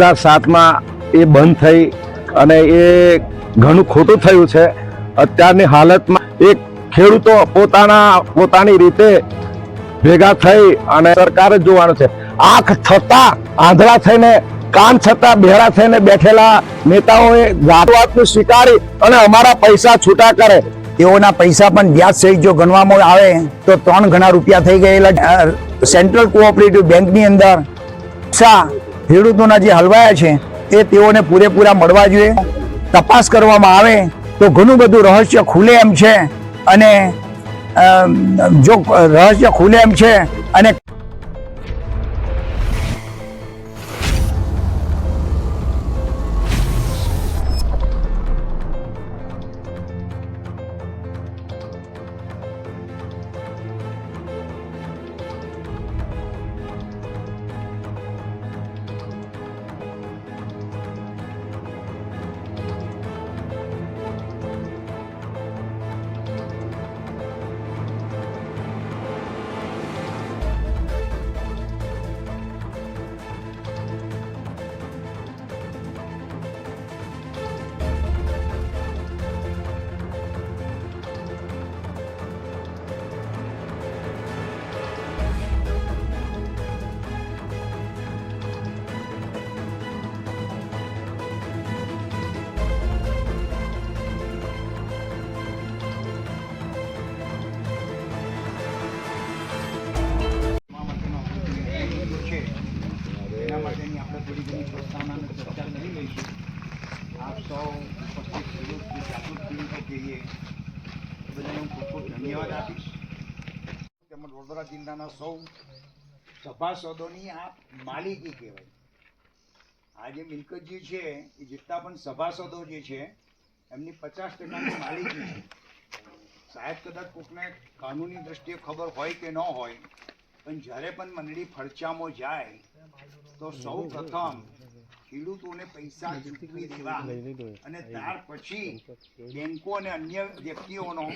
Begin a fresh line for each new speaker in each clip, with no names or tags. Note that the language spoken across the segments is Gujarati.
હજાર સાતમાં એ બંધ થઈ અને એ ઘણું ખોટું થયું છે. અત્યારની હાલતમાં એક ખેડૂતો પોતાના, પોતાની રીતે ભેગા થઈ અને સરકારે જ જોવાનું છે. આંખ થતા આંધળા થઈને, કાન છતાં બેહરા થઈને બેઠેલા નેતાઓએ જાતવાતનું સ્વીકારી અને અમારા પૈસા છૂટા કરે.
તેઓના પૈસા પણ વ્યાજ સહિત જો ગણવામાં આવે, તો ત્રણ ઘણા રૂપિયા થઈ ગયેલા સેન્ટ્રલ કોઓપરેટિવ બેંકની અંદર. પૈસા ખેડૂતોના જે હલવાયા છે, એ તેઓને પૂરેપૂરા મળવા જોઈએ. તપાસ કરવામાં આવે તો ઘણું બધું રહસ્ય ખુલે એમ છે અને જો રહસ્ય ખુલે એમ છે અને
જિલ્લાના સૌ સભાસદોની આ માલિકી કહેવાય. આ જે મિલકતજી છે, એ જેટલા પણ સભાસદો જે છે, એમની પચાસ ટકાની માલિકી છે. સાહેબ કદાચ કોકને કાનૂની દ્રષ્ટિએ ખબર હોય કે ન હોય, પણ જ્યારે પણ મંડળી ફરચામાં જાય, તો સૌ પ્રથમ ખેડૂતોને પૈસા ચૂકવી દેવા અને ત્યાર પછી બેંકો અને અન્ય વ્યક્તિઓનો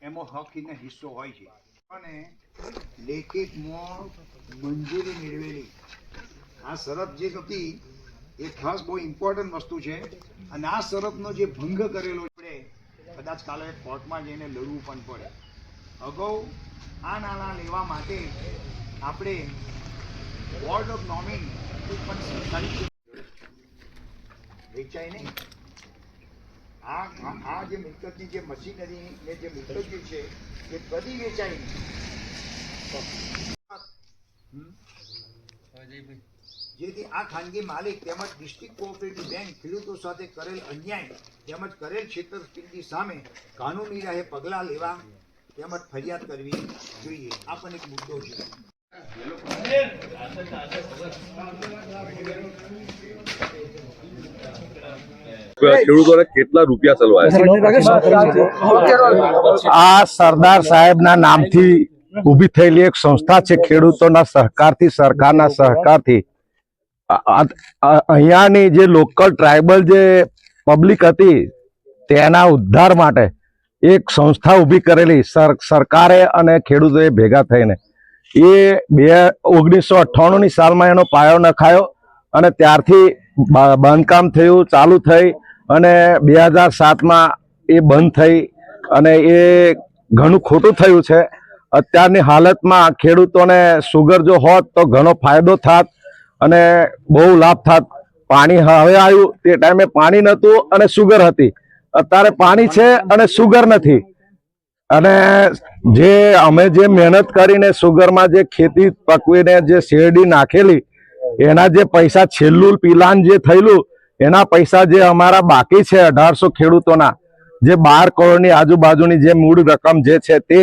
એમાં હક હિસ્સો હોય છે. અને લેખિતમાં મંજૂરી મેળવેલી. આ શરત જે હતી, એ ખાસ બહુ ઇમ્પોર્ટન્ટ વસ્તુ છે. અને આ શરતનો જે ભંગ કરેલો આપણે કદાચ કાલે કોર્ટમાં જઈને લડવું પણ પડે. અગાઉ આ નાણાં લેવા માટે આપણે બોર્ડ ઓફ નોમિન પણ સરકારી વેચાય નહીં. આ આ- જે મિલકતની જે મશીનરી ને જે મિલકતી છે, એ કદી નહીં જેથી આ ખાનગી માલિક તેમજ ડિસ્ટ્રિક્ટ કોઓપરેટિવ બેંક ખેડૂતો સાથે કરેલ અન્યાય તેમજ કરેલ છેતરપિંડી સામે કાનૂની રાહે પગલાં લેવા તેમજ ફરિયાદ કરવી જોઈએ. આ પણ એક મુદ્દો છે.
ખેડૂતોને કેટલા રૂપિયા ચલવાયા?
આ સરદાર સાહેબના નામથી ઊભી થયેલી એક સંસ્થા છે ખેડૂતોના સહકારથી સરકારના સહકારથી. અહીંયાની જે લોકલ ટ્રાઇબલ જે પબ્લિક હતી તેના ઉદ્ધાર માટે એક સંસ્થા ઊભી કરેલી સર સરકારે અને ખેડૂતોએ ભેગા થઈને. એ બે ઓગણીસો અઠ્ઠાણુંની સાલમાં એનો પાયો નખાયો અને ત્યારથી બાંધકામ થયું ચાલુ થઈ. અને બે હજાર સાતમાં એ બંધ થઈ અને એ ઘણું ખોટું થયું છે. અત્યારની હાલતમાં ખેડૂતોને સુગર જો હોત તો ઘણો ફાયદો થાત અને બહુ લાભ થાત. પાણી હવે આવ્યું તે ટાઈમે પાણી નહોતું અને સુગર હતી. અત્યારે પાણી છે અને સુગર નથી. અને જે અમે જે મહેનત કરીને સુગરમાં જે ખેતી પકવીને જે શેરડી નાખેલી, એના જે પૈસા છેલ્લું પિલાન જે થયેલું એના પૈસા જે અમારા બાકી છે અઢારસો ખેડૂતોના, જે બાર કરોડની આજુબાજુની જે મૂળ રકમ જે છે તે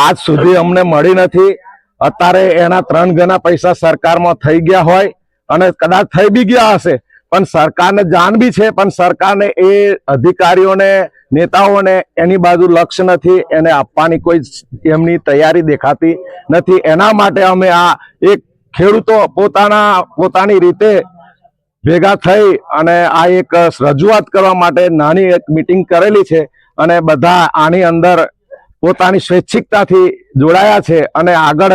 આજ સુધી અમને મળી નથી. અત્યારે એના ત્રણ ગણા પૈસા સરકારમાં થઈ ગયા હોય અને કદાચ થઈ બી ગયા હશે, પણ સરકારને જાણ બી છે, પણ સરકારને એ અધિકારીઓને, નેતાઓને એની બાજુ લક્ષ્ય નથી, એને આપવાની કોઈ એમની તૈયારી દેખાતી નથી. એના માટે અમે આ એક ખેડૂતો પોતાના, પોતાની રીતે ભેગા થઈ અને આ એક રજૂઆત કરવા માટે નાની એક મીટિંગ કરેલી છે અને બધા આની અંદર પોતાની સ્વૈચ્છિકતાથી જોડાયા છે અને આગળ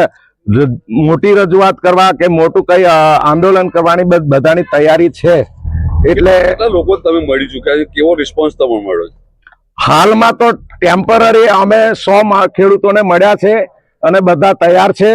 મોટી રજૂઆત કરવા કે મોટું કઈ આંદોલન કરવાની બધાની તૈયારી છે. એટલે
લોકો તમે મળી ચુક્યા છે? કેવો રિસ્પોન્સ તમને મળ્યો છે?
હાલમાં તો ટેમ્પરરી અમે સો ખેડૂતોને મળ્યા છે અને બધા તૈયાર છે.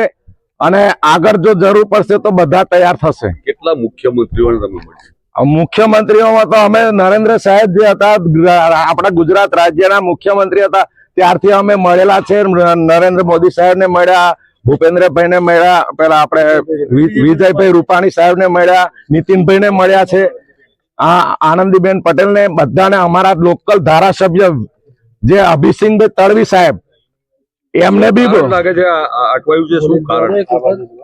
અને આગળ જો જરૂર પડશે તો બધા તૈયાર થશે.
કેટલા મુખ્યમંત્રીઓને તમે મળ્યા
મુખ્યમંત્રીઓમાં તો અમે નરેન્દ્ર સાહેબ જે હતા આપણા ગુજરાત રાજ્યના મુખ્યમંત્રી હતા ત્યારથી અમે મળેલા છે. નરેન્દ્ર મોદી સાહેબને મળ્યા ભૂપેન્દ્રભાઈને મળ્યા પેલા આપણે વિજયભાઈ રૂપાણી સાહેબને મળ્યા નીતિનભાઈને મળ્યા છે. આ આનંદીબેન પટેલને બધાને અમારા લોકલ ધારાસભ્ય જે અભિસિંહભાઈ તળવી સાહેબ એમને બી
લાગે છે અટવાયું છે શું કારણ?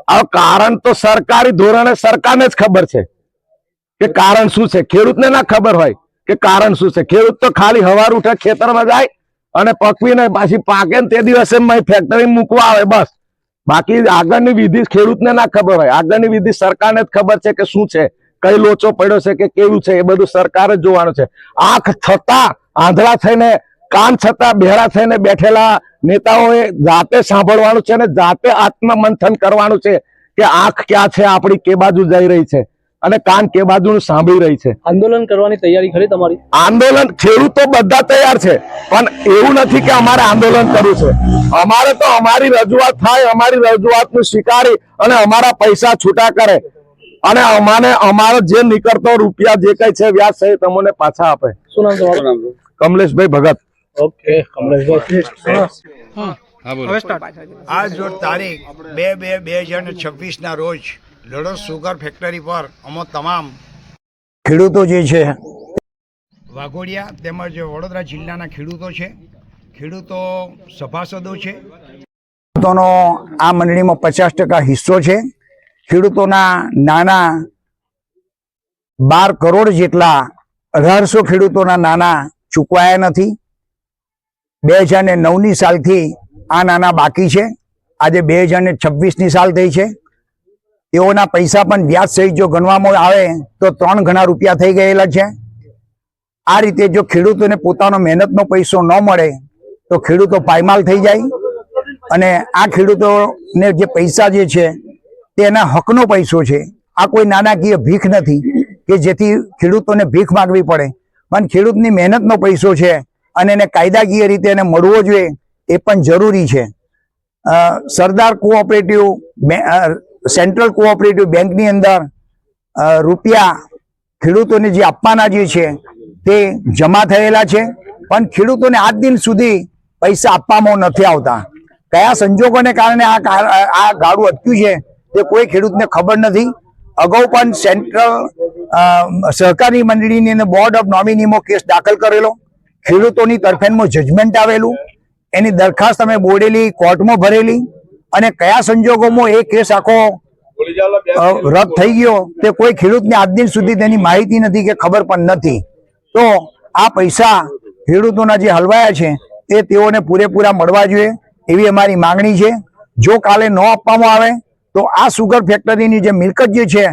આ કારણ તો સરકારી ધોરણે સરકારને જ ખબર છે કે કારણ શું છે. ખેડૂતને ના ખબર હોય કે કારણ શું છે. ખેડૂત તો ખાલી હવાર ઉઠે ખેતરમાં જાય અને પકવીને પાછી પાકે ને તે દિવસે ફેક્ટરી મૂકવા આવે બસ. બાકી આગળની વિધિ ખેડૂતને ના ખબર હોય. આગળની વિધિ સરકારને જ ખબર છે કે શું છે કઈ લોચો પડ્યો છે કે કેવું છે એ બધું સરકારે જ જોવાનું છે. આંખ છતાં આંધળા થઈને કાન છતાં બહેરા થઈને બેઠેલા નેતાઓએ જાતે સાંભળવાનું છે અને જાતે આત્મમંથન કરવાનું છે કે આંખ ક્યાં છે આપણી કે બાજુ જઈ રહી છે અને કાન કે બાજુ સાંભળી રહી છે.
આંદોલન કરવાની તૈયારી ખરી તમારી?
આંદોલન ખેડૂતો બધા તૈયાર છે પણ એવું નથી કે અમારે આંદોલન કરવું છે. અમારે તો અમારી રજૂઆત થાય અમારી રજૂઆતનું સ્વીકારી અને અમારા પૈસા છૂટા કરે. અને અમાને અમારો જે નીકળતો રૂપિયા જે કઈ છે વ્યાજ સહિત અમને પાછા આપે.
શું નામ?
કમલેશભાઈ ભગત.
ઓકે કમલેશભાઈ
આજ રોજ તારીખ બે બે બે હજાર ને છવ્વીસના રોજ લડત સુગર ફેક્ટરી પર અમો તમામ ખેડૂતો જે છે વાઘોડિયા તેમજ વડોદરા જિલ્લાના ખેડૂતો છે ખેડૂતો સભાસદો છે ખેડૂતોનો આ મંડળીમાં પચાસ ટકા હિસ્સો છે ખેડૂતોના નાના બાર કરોડ જેટલા અઢારસો ખેડૂતોના નાના ચૂકવાયા નથી. બે હજાર ને નવની સાલથી આ નાના બાકી છે. આજે બે હજાર ને છવ્વીસની સાલ થઈ છે. તેઓના પૈસા પણ વ્યાજ સહિત જો ગણવામાં આવે તો ત્રણ ઘણા રૂપિયા થઈ ગયેલા છે. આ રીતે જો ખેડૂતોને પોતાનો મહેનતનો પૈસો ન મળે તો ખેડૂતો પાયમાલ થઈ જાય અને આ ખેડૂતોને જે પૈસા જે છે તે એના હકનો પૈસો છે. આ કોઈ નાણાકીય ભીખ નથી કે જેથી ખેડૂતોને ભીખ માગવી પડે. પણ ખેડૂતની મહેનતનો પૈસો છે અને એને કાયદાકીય રીતે એને મળવો જોઈએ એ પણ જરૂરી છે. સરદાર કોઓપરેટિવ સેન્ટ્રલ કોઓપરેટિવ બેંકની અંદર રૂપિયા ખેડૂતોને જે આપવાના જે છે તે જમા થયેલા છે, પણ ખેડૂતોને આજ દિન સુધી પૈસા આપવામાં નથી આવતા. કયા સંજોગોને કારણે આ આ ગાડું અટક્યું છે તે કોઈ ખેડૂતને ખબર નથી. અગાઉ પણ સેન્ટ્રલ સહકારી મંડળીની બોર્ડ ઓફ નોમિનીમાં કેસ દાખલ કરેલો. ખેડૂતોની તરફેણમાં જજમેન્ટ આવેલું, એની દરખાસ્ત અમે બોડેલી, કોર્ટમાં ભરેલી, અને કયા સંજોગોમાં એ કેસ આખો રદ થઈ ગયો તે કોઈ ખેડૂતને આજ દિન સુધી તેની માહિતી નથી કે ખબર પણ નથી. તો આ પૈસા ખેડૂતોના જે હલવાયા છે, એ તેઓને પૂરેપૂરા મળવા જોઈએ એવી અમારી માંગણી છે. જો કાલે ન આપવામાં આવે, તો આ સુગર ફેક્ટરીની જે મિલકત જે છે,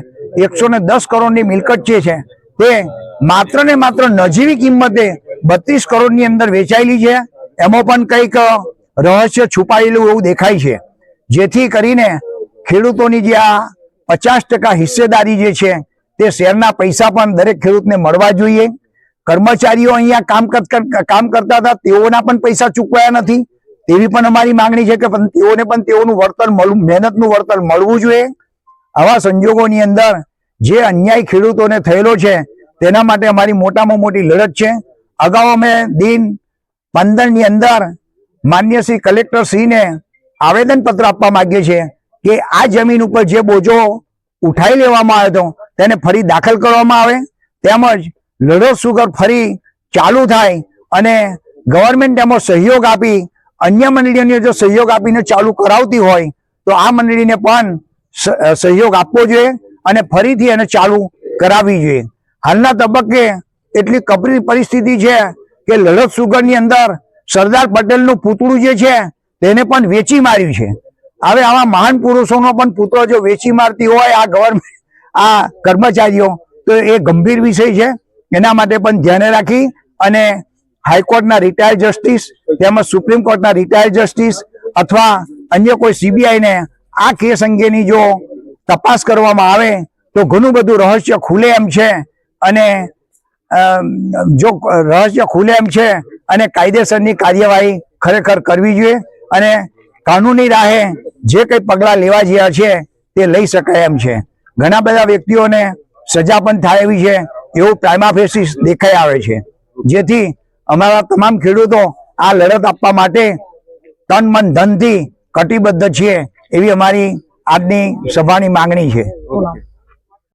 એકસો દસ કરોડની મિલકત જે છે, તે માત્ર ને માત્ર નજીવી કિંમતે બત્રીસ કરોડની અંદર વેચાયેલી છે. એમાં પણ કંઈક રહસ્ય છુપાયેલું એવું દેખાય છે. જેથી કરીને ખેડૂતોની જે આ પચાસ ટકા હિસ્સેદારી જે છે, તે શેરના પૈસા પણ દરેક ખેડૂતને મળવા જોઈએ. કર્મચારીઓ અહીંયા કામ કામ કરતા હતા, તેઓના પણ પૈસા ચૂકવાયા નથી. તેવી પણ અમારી માંગણી છે કે તેઓને પણ તેઓનું વળતર મળવું, મહેનતનું વળતર મળવું જોઈએ. આવા સંજોગોની અંદર જે અન્યાય ખેડૂતોને થયેલો છે, તેના માટે અમારી મોટામાં મોટી લડત છે. અગાઉ અમે દિન પંદરની અંદર માન્ય શ્રી કલેક્ટર શ્રીને આવેદન પત્ર આપવા માંગીએ છીએ કે આ જમીન ઉપર જે બોજો ઉઠાઈ લેવામાં આવ્યો હતો, તેને ફરી દાખલ કરવામાં આવે. તેમજ લડત સુગર ફરી ચાલુ થાય અને ગવર્મેન્ટ એમાં સહયોગ આપી, અન્ય મંડળીઓને જો સહયોગ આપીને ચાલુ કરાવતી હોય, તો આ મંડળીને પણ સહયોગ આપવો જોઈએ અને ફરીથી એને ચાલુ કરાવવી જોઈએ. હાલના તબક્કે એટલી કપરી પરિસ્થિતિ છે કે લડત સુગરની અંદર સરદાર પટેલનું પૂતળું જે છે તેને પણ વેચી માર્યું છે. હવે આવા મહાન પુરુષોનો પણ પુતળો જો વેચી મારતી હોય આ ગવર્મેન્ટ આ કર્મચારીઓ, તો એ ગંભીર વિષય છે. એના માટે પણ ધ્યાને રાખી અને હાઈકોર્ટના રિટાયર્ડ જસ્ટિસ તેમજ સુપ્રીમ કોર્ટના રિટાયર્ડ જસ્ટિસ અથવા અન્ય કોઈ સીબીઆઈને આ કેસ અંગેની જો તપાસ કરવામાં આવે તો ઘણું બધું રહસ્ય ખુલે એમ છે અને જો રહસ્ય ખુલે એમ છે અને કાયદેસરની કાર્યવાહી ખરેખર કરવી જોઈએ અને કાનૂની રાહે જે કંઈ પગલાં લેવા જેવા છે તે લઈ શકાય એમ છે. ઘણા બધા વ્યક્તિઓને સજા પણ થાય એવી છે, એવું પ્રાઇમાફેસિસ દેખાઈ આવે છે. જેથી અમારા તમામ ખેડૂતો આ લડત આપવા માટે તન મન ધનથી કટિબદ્ધ છીએ એવી અમારી આજની સભાની માંગણી છે.